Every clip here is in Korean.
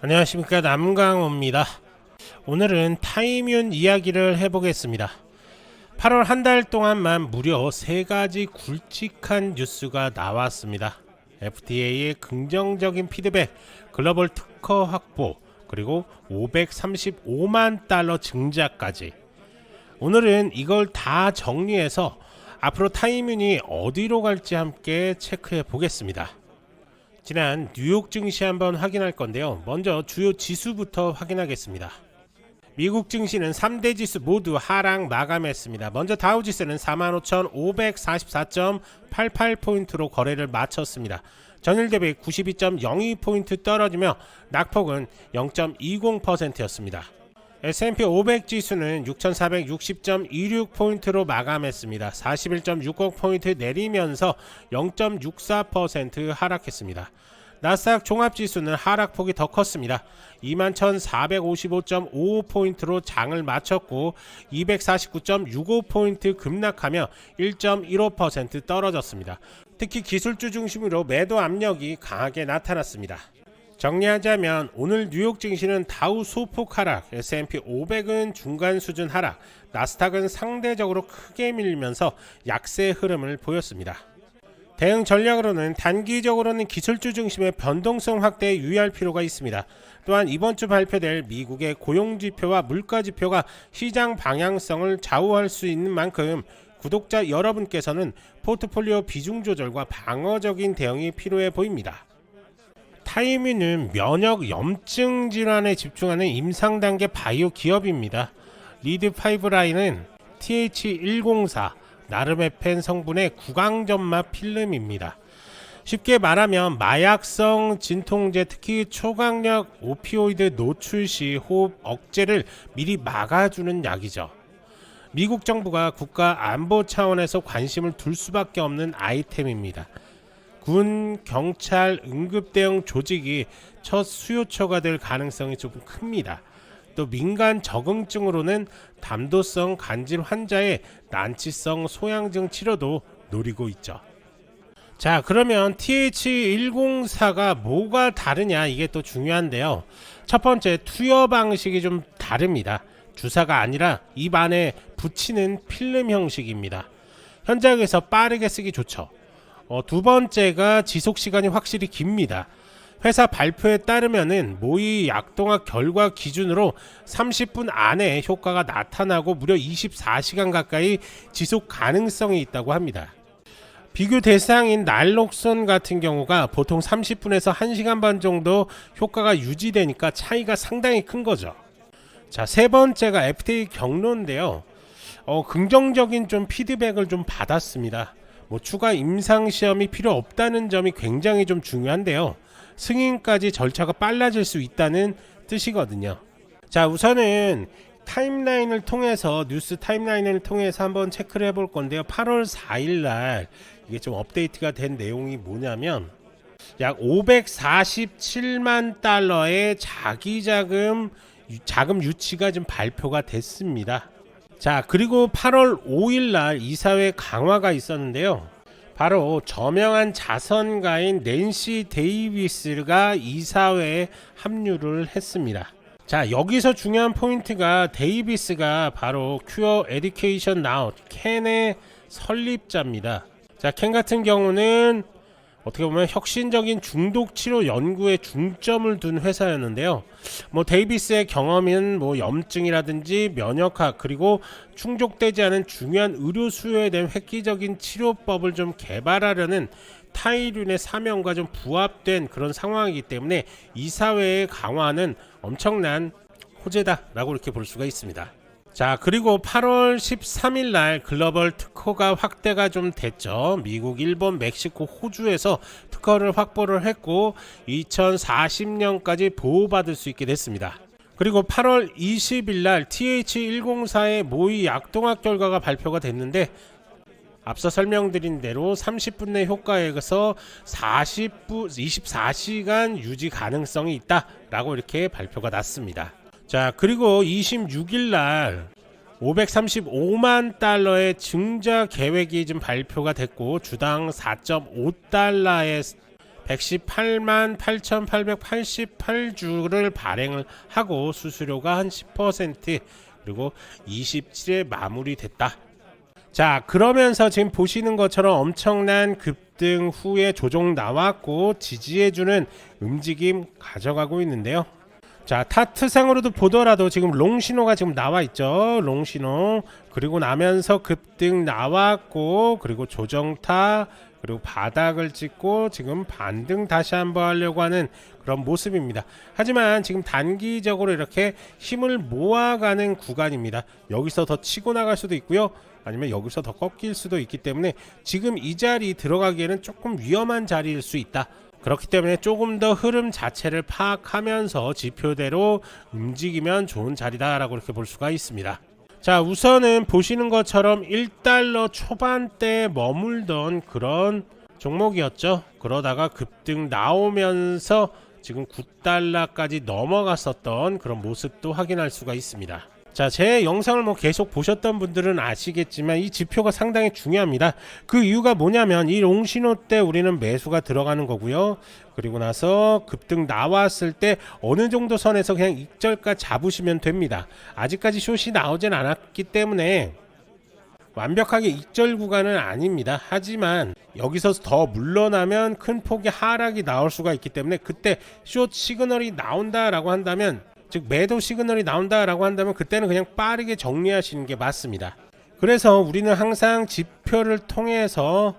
안녕하십니까 남강호입니다. 오늘은 타이뮨 이야기를 해보겠습니다. 8월 한 달 동안만 무려 세 가지 굵직한 뉴스가 나왔습니다. FTA의 긍정적인 피드백, 글로벌 특허 확보, 그리고 535만 달러 증자까지. 오늘은 이걸 다 정리해서 앞으로 타이뮨이 어디로 갈지 함께 체크해 보겠습니다. 지난 뉴욕 증시 한번 확인할 건데요. 먼저 주요 지수부터 확인하겠습니다. 미국 증시는 3대 지수 모두 하락 마감했습니다. 먼저 다우 지수는 45,544.88포인트로 거래를 마쳤습니다. 전일 대비 92.02포인트 떨어지며 낙폭은 0.20%였습니다. S&P 500 지수는 6,460.26포인트로 마감했습니다. 41.60포인트 내리면서 0.64% 하락했습니다. 나스닥 종합지수는 하락폭이 더 컸습니다. 21,455.55포인트로 장을 마쳤고 249.65포인트 급락하며 1.15% 떨어졌습니다. 특히 기술주 중심으로 매도 압력이 강하게 나타났습니다. 정리하자면 오늘 뉴욕 증시는 다우 소폭 하락, S&P 500은 중간 수준 하락, 나스닥은 상대적으로 크게 밀리면서 약세 흐름을 보였습니다. 대응 전략으로는 단기적으로는 기술주 중심의 변동성 확대에 유의할 필요가 있습니다. 또한 이번 주 발표될 미국의 고용 지표와 물가 지표가 시장 방향성을 좌우할 수 있는 만큼 구독자 여러분께서는 포트폴리오 비중 조절과 방어적인 대응이 필요해 보입니다. 타이미는 면역 염증 질환에 집중하는 임상 단계 바이오 기업입니다. 리드 파이브라인은 TH104 나르메펜 성분의 구강점마 필름입니다. 쉽게 말하면 마약성 진통제 특히 초강력 오피오이드 노출 시 호흡 억제를 미리 막아주는 약이죠. 미국 정부가 국가 안보 차원에서 관심을 둘 수밖에 없는 아이템입니다. 군, 경찰, 응급대응 조직이 첫 수요처가 될 가능성이 조금 큽니다. 또 민간 적응증으로는 담도성 간질 환자의 난치성 소양증 치료도 노리고 있죠. 자, 그러면 TH104가 뭐가 다르냐 이게 또 중요한데요. 첫 번째 투여 방식이 좀 다릅니다. 주사가 아니라 입 안에 붙이는 필름 형식입니다. 현장에서 빠르게 쓰기 좋죠. 어, 두 번째가 지속 시간이 확실히 깁니다. 회사 발표에 따르면은 모의 약동학 결과 기준으로 30분 안에 효과가 나타나고 무려 24시간 가까이 지속 가능성이 있다고 합니다. 비교 대상인 날록선 같은 경우가 보통 30분에서 1시간 반 정도 효과가 유지되니까 차이가 상당히 큰 거죠. 자, 세 번째가 FTA 경로인데요. 어, 긍정적인 좀 피드백을 좀 받았습니다. 뭐 추가 임상 시험이 필요 없다는 점이 굉장히 좀 중요한데요. 승인까지 절차가 빨라질 수 있다는 뜻이거든요. 자, 우선은 타임라인을 통해서 뉴스 타임라인을 통해서 한번 체크를 해볼 건데요. 8월 4일 날 이게 좀 업데이트가 된 내용이 뭐냐면 약 547만 달러의 자기 자금 자금 유치가 좀 발표가 됐습니다. 자, 그리고 8월 5일 날 이사회 강화가 있었는데요. 바로 저명한 자선가인 낸시 데이비스가 이사회에 합류를 했습니다. 자, 여기서 중요한 포인트가 데이비스가 바로 큐어 에듀케이션 나우 캔의 설립자입니다. 자, 캔 같은 경우는 어떻게 보면 혁신적인 중독 치료 연구에 중점을 둔 회사였는데요. 뭐 데이비스의 경험인 뭐 염증이라든지 면역학 그리고 충족되지 않은 중요한 의료 수요에 대한 획기적인 치료법을 좀 개발하려는 타이륜의 사명과 좀 부합된 그런 상황이기 때문에 이 사회의 강화는 엄청난 호재다라고 이렇게 볼 수가 있습니다. 자, 그리고 8월 13일 날 글로벌 특허가 확대가 좀 됐죠. 미국, 일본, 멕시코, 호주에서 특허를 확보를 했고 2040년까지 보호받을 수 있게 됐습니다. 그리고 8월 20일 날 TH104의 모의 약동학 결과가 발표가 됐는데 앞서 설명드린 대로 30분 내 효과에서 40분 24시간 유지 가능성이 있다라고 이렇게 발표가 났습니다. 자, 그리고 26일 날 535만 달러의 증자 계획이 좀 발표가 됐고 주당 4.5달러의 118만 8,888주를 발행을 하고 수수료가 한 10% 그리고 27에 마무리됐다. 자, 그러면서 지금 보시는 것처럼 엄청난 급등 후에 조정 나왔고 지지해주는 움직임 가져가고 있는데요. 자, 타트상으로도 보더라도 지금 롱 신호가 지금 나와 있죠. 롱 신호. 그리고 나면서 급등 나왔고, 그리고 조정타, 그리고 바닥을 찍고 지금 반등 다시 한번 하려고 하는 그런 모습입니다. 하지만 지금 단기적으로 이렇게 힘을 모아가는 구간입니다. 여기서 더 치고 나갈 수도 있고요. 아니면 여기서 더 꺾일 수도 있기 때문에 지금 이 자리 들어가기에는 조금 위험한 자리일 수 있다. 그렇기 때문에 조금 더 흐름 자체를 파악하면서 지표대로 움직이면 좋은 자리다라고 이렇게 볼 수가 있습니다. 자, 우선은 보시는 것처럼 1달러 초반대에 머물던 그런 종목이었죠. 그러다가 급등 나오면서 지금 9달러까지 넘어갔었던 그런 모습도 확인할 수가 있습니다. 자, 제 영상을 뭐 계속 보셨던 분들은 아시겠지만 이 지표가 상당히 중요합니다. 그 이유가 뭐냐면 이 롱신호 때 우리는 매수가 들어가는 거고요. 그리고 나서 급등 나왔을 때 어느 정도 선에서 그냥 익절가 잡으시면 됩니다. 아직까지 숏이 나오진 않았기 때문에 완벽하게 익절 구간은 아닙니다. 하지만 여기서 더 물러나면 큰 폭의 하락이 나올 수가 있기 때문에 그때 숏 시그널이 나온다라고 한다면 즉 매도 시그널이 나온다라고 한다면 그때는 그냥 빠르게 정리하시는 게 맞습니다. 그래서 우리는 항상 지표를 통해서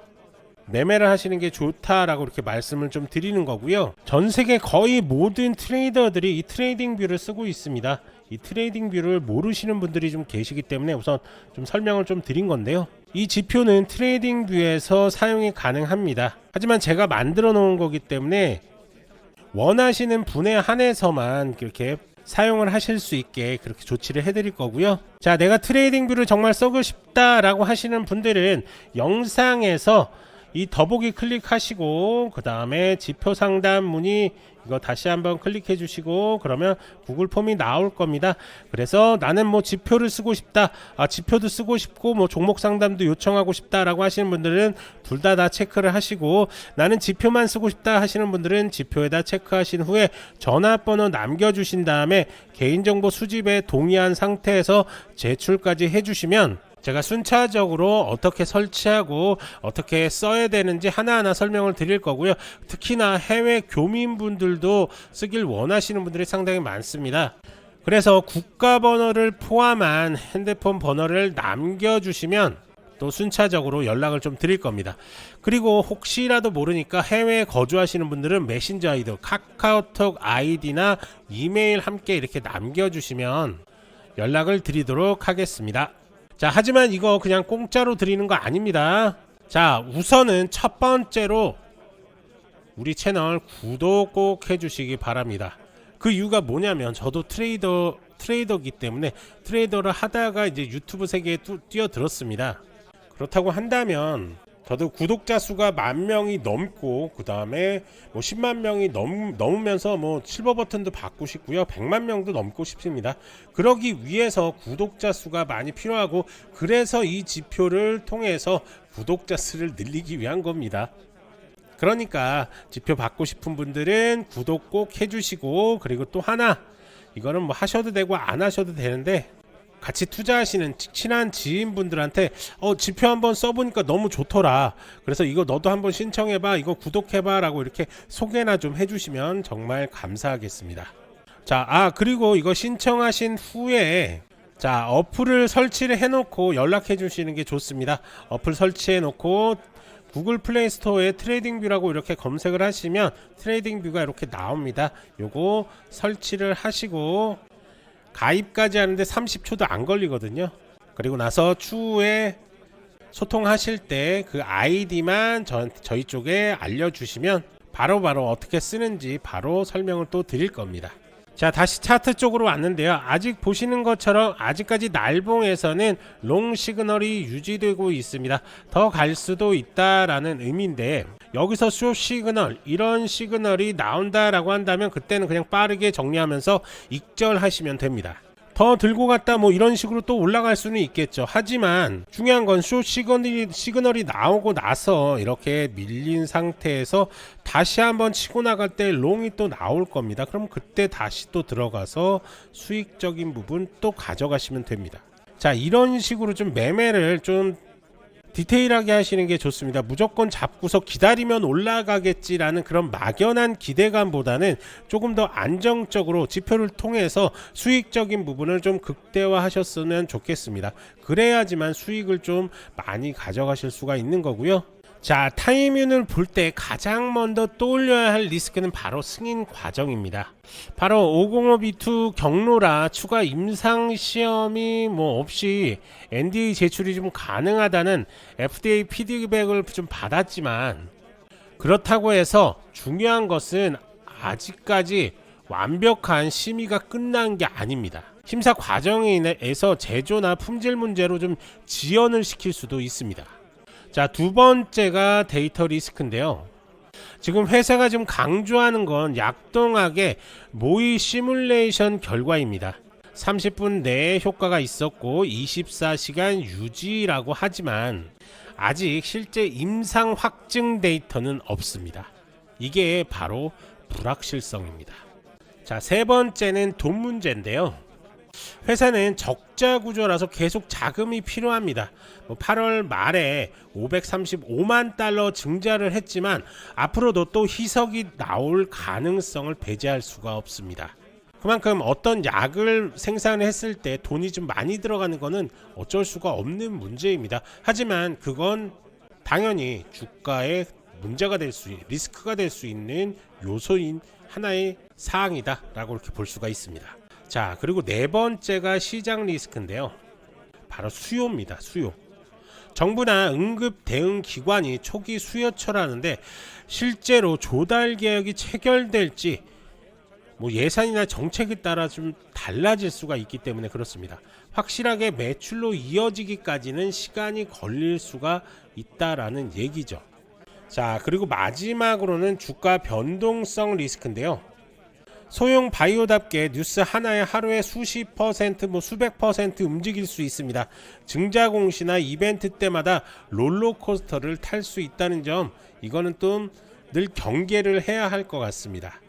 매매를 하시는 게 좋다라고 이렇게 말씀을 좀 드리는 거고요. 전 세계 거의 모든 트레이더들이 이 트레이딩 뷰를 쓰고 있습니다. 이 트레이딩 뷰를 모르시는 분들이 좀 계시기 때문에 우선 좀 설명을 좀 드린 건데요. 이 지표는 트레이딩 뷰에서 사용이 가능합니다. 하지만 제가 만들어 놓은 거기 때문에 원하시는 분에 한해서만 그렇게 사용을 하실 수 있게 그렇게 조치를 해드릴 거고요. 자, 내가 트레이딩 뷰를 정말 써고 싶다라고 하시는 분들은 영상에서 이 더보기 클릭하시고 그 다음에 지표 상담 문의 이거 다시 한번 클릭해 주시고 그러면 구글 폼이 나올 겁니다. 그래서 나는 뭐 지표를 쓰고 싶다, 아 지표도 쓰고 싶고 뭐 종목 상담도 요청하고 싶다라고 하시는 분들은 둘 다 다 체크를 하시고 나는 지표만 쓰고 싶다 하시는 분들은 지표에다 체크하신 후에 전화번호 남겨 주신 다음에 개인정보 수집에 동의한 상태에서 제출까지 해 주시면 제가 순차적으로 어떻게 설치하고 어떻게 써야 되는지 하나하나 설명을 드릴 거고요. 특히나 해외 교민분들도 쓰길 원하시는 분들이 상당히 많습니다. 그래서 국가 번호를 포함한 핸드폰 번호를 남겨주시면 또 순차적으로 연락을 좀 드릴 겁니다. 그리고 혹시라도 모르니까 해외에 거주하시는 분들은 메신저 아이디, 카카오톡 아이디나 이메일 함께 이렇게 남겨주시면 연락을 드리도록 하겠습니다. 자, 하지만 이거 그냥 공짜로 드리는 거 아닙니다. 자, 우선은 첫 번째로 우리 채널 구독 꼭 해주시기 바랍니다. 그 이유가 뭐냐면 저도 트레이더 트레이더기 때문에 트레이더를 하다가 이제 유튜브 세계에 뚜- 뛰어들었습니다. 그렇다고 한다면 저도 구독자 수가 만 명이 넘고 그 다음에 뭐 10만 명이 넘, 넘으면서 뭐 실버 버튼도 받고 싶고요. 100만 명도 넘고 싶습니다. 그러기 위해서 구독자 수가 많이 필요하고 그래서 이 지표를 통해서 구독자 수를 늘리기 위한 겁니다. 그러니까 지표 받고 싶은 분들은 구독 꼭 해주시고 그리고 또 하나 이거는 뭐 하셔도 되고 안 하셔도 되는데 같이 투자하시는 치- 친한 지인분들한테 어 지표 한번 써보니까 너무 좋더라. 그래서 이거 너도 한번 신청해봐 이거 구독해봐 라고 이렇게 소개나 좀 해주시면 정말 감사하겠습니다. 자 아 그리고 이거 신청하신 후에 자 어플을 설치를 해놓고 연락해 주시는 게 좋습니다. 어플 설치해 놓고 구글 플레이 스토어에 트레이딩 뷰라고 이렇게 검색을 하시면 트레이딩 뷰가 이렇게 나옵니다. 요거 설치를 하시고 가입까지 하는데 30초도 안 걸리거든요. 그리고 나서 추후에 소통하실 때 그 아이디만 전, 저희 쪽에 알려주시면 바로 바로 어떻게 쓰는지 바로 설명을 또 드릴 겁니다. 자 다시 차트 쪽으로 왔는데요. 아직 보시는 것처럼 아직까지 날봉에서는 롱 시그널이 유지되고 있습니다. 더 갈 수도 있다라는 의미인데 여기서 숏 시그널 이런 시그널이 나온다라고 한다면 그때는 그냥 빠르게 정리하면서 익절하시면 됩니다. 더 들고 갔다 뭐 이런 식으로 또 올라갈 수는 있겠죠. 하지만 중요한 건 쇼 시그널이, 시그널이 나오고 나서 이렇게 밀린 상태에서 다시 한번 치고 나갈 때 롱이 또 나올 겁니다. 그럼 그때 다시 또 들어가서 수익적인 부분 또 가져가시면 됩니다. 자, 이런 식으로 좀 매매를 좀 디테일하게 하시는 게 좋습니다. 무조건 잡고서 기다리면 올라가겠지라는 그런 막연한 기대감보다는 조금 더 안정적으로 지표를 통해서 수익적인 부분을 좀 극대화하셨으면 좋겠습니다. 그래야지만 수익을 좀 많이 가져가실 수가 있는 거고요. 자, 타이밍을 볼 때 가장 먼저 떠올려야 할 리스크는 바로 승인 과정입니다. 바로 505B2 경로라 추가 임상 시험이 뭐 없이 NDA 제출이 좀 가능하다는 FDA 피드백을 좀 받았지만 그렇다고 해서 중요한 것은 아직까지 완벽한 심의가 끝난 게 아닙니다. 심사 과정에서 제조나 품질 문제로 좀 지연을 시킬 수도 있습니다. 자, 두 번째가 데이터 리스크인데요. 지금 회사가 지금 강조하는 건 약동학의 모의 시뮬레이션 결과입니다. 30분 내에 효과가 있었고 24시간 유지라고 하지만 아직 실제 임상 확증 데이터는 없습니다. 이게 바로 불확실성입니다. 자, 세 번째는 돈 문제인데요. 회사는 적자 구조라서 계속 자금이 필요합니다. 뭐 8월 말에 535만 달러 증자를 했지만 앞으로도 또 희석이 나올 가능성을 배제할 수가 없습니다. 그만큼 어떤 약을 생산했을 때 돈이 좀 많이 들어가는 것은 어쩔 수가 없는 문제입니다. 하지만 그건 당연히 주가에 문제가 될 수, 리스크가 될 수 있는 요소인 하나의 사항이다라고 이렇게 볼 수가 있습니다. 자, 그리고 네 번째가 시장 리스크인데요. 바로 수요입니다. 수요. 정부나 응급 대응 기관이 초기 수요처라는데 실제로 조달 계획이 체결될지 뭐 예산이나 정책에 따라 좀 달라질 수가 있기 때문에 그렇습니다. 확실하게 매출로 이어지기까지는 시간이 걸릴 수가 있다라는 얘기죠. 자, 그리고 마지막으로는 주가 변동성 리스크인데요. 소형 바이오답게 뉴스 하나에 하루에 수십 퍼센트 뭐 수백 퍼센트 움직일 수 있습니다. 증자 공시나 이벤트 때마다 롤러코스터를 탈 수 있다는 점 이거는 좀 늘 경계를 해야 할 것 같습니다.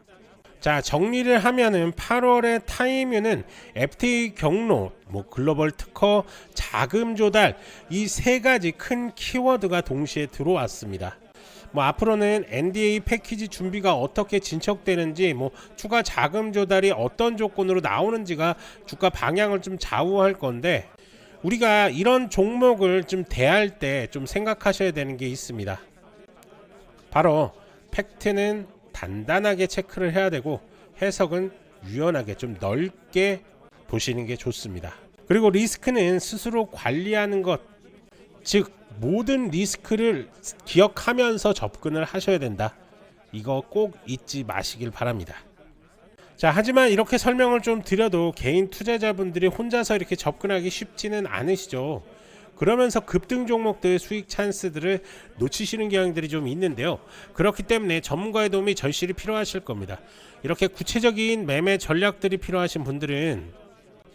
자 정리를 하면은 8월의 타이뮤는 FTA 경로, 뭐 글로벌 특허, 자금 조달 이 세 가지 큰 키워드가 동시에 들어왔습니다. 뭐 앞으로는 NDA 패키지 준비가 어떻게 진척되는지 뭐 추가 자금 조달이 어떤 조건으로 나오는지가 주가 방향을 좀 좌우할 건데 우리가 이런 종목을 좀 대할 때 좀 생각하셔야 되는 게 있습니다. 바로 팩트는 단단하게 체크를 해야 되고 해석은 유연하게 좀 넓게 보시는 게 좋습니다. 그리고 리스크는 스스로 관리하는 것, 즉 모든 리스크를 기억하면서 접근을 하셔야 된다. 이거 꼭 잊지 마시길 바랍니다. 자, 하지만 이렇게 설명을 좀 드려도 개인 투자자분들이 혼자서 이렇게 접근하기 쉽지는 않으시죠. 그러면서 급등 종목들 수익 찬스들을 놓치시는 경향들이 좀 있는데요. 그렇기 때문에 전문가의 도움이 절실히 필요하실 겁니다. 이렇게 구체적인 매매 전략들이 필요하신 분들은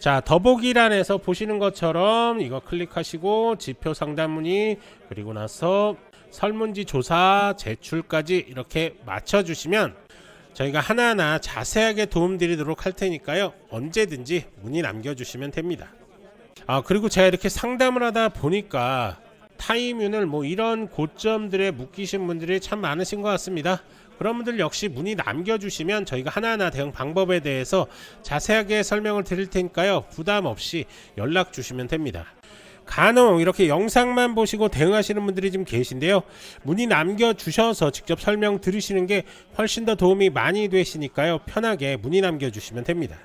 자 더보기란에서 보시는 것처럼 이거 클릭하시고 지표 상담 문의 그리고 나서 설문지 조사 제출까지 이렇게 맞춰주시면 저희가 하나하나 자세하게 도움드리도록 할 테니까요 언제든지 문의 남겨주시면 됩니다. 아 그리고 제가 이렇게 상담을 하다 보니까 타이뮤을 뭐 이런 고점들에 묶이신 분들이 참 많으신 것 같습니다. 그런 분들 역시 문의 남겨주시면 저희가 하나하나 대응 방법에 대해서 자세하게 설명을 드릴 테니까요 부담 없이 연락 주시면 됩니다. 간혹 이렇게 영상만 보시고 대응하시는 분들이 좀 계신데요. 문의 남겨주셔서 직접 설명 들으시는 게 훨씬 더 도움이 많이 되시니까요. 편하게 문의 남겨주시면 됩니다.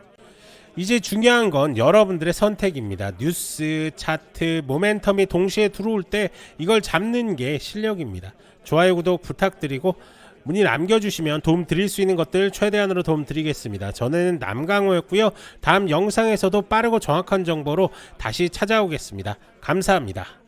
이제 중요한 건 여러분들의 선택입니다. 뉴스, 차트, 모멘텀이 동시에 들어올 때 이걸 잡는 게 실력입니다. 좋아요, 구독 부탁드리고 문의 남겨주시면 도움 드릴 수 있는 것들 최대한으로 도움 드리겠습니다. 저는 남강호였고요. 다음 영상에서도 빠르고 정확한 정보로 다시 찾아오겠습니다. 감사합니다.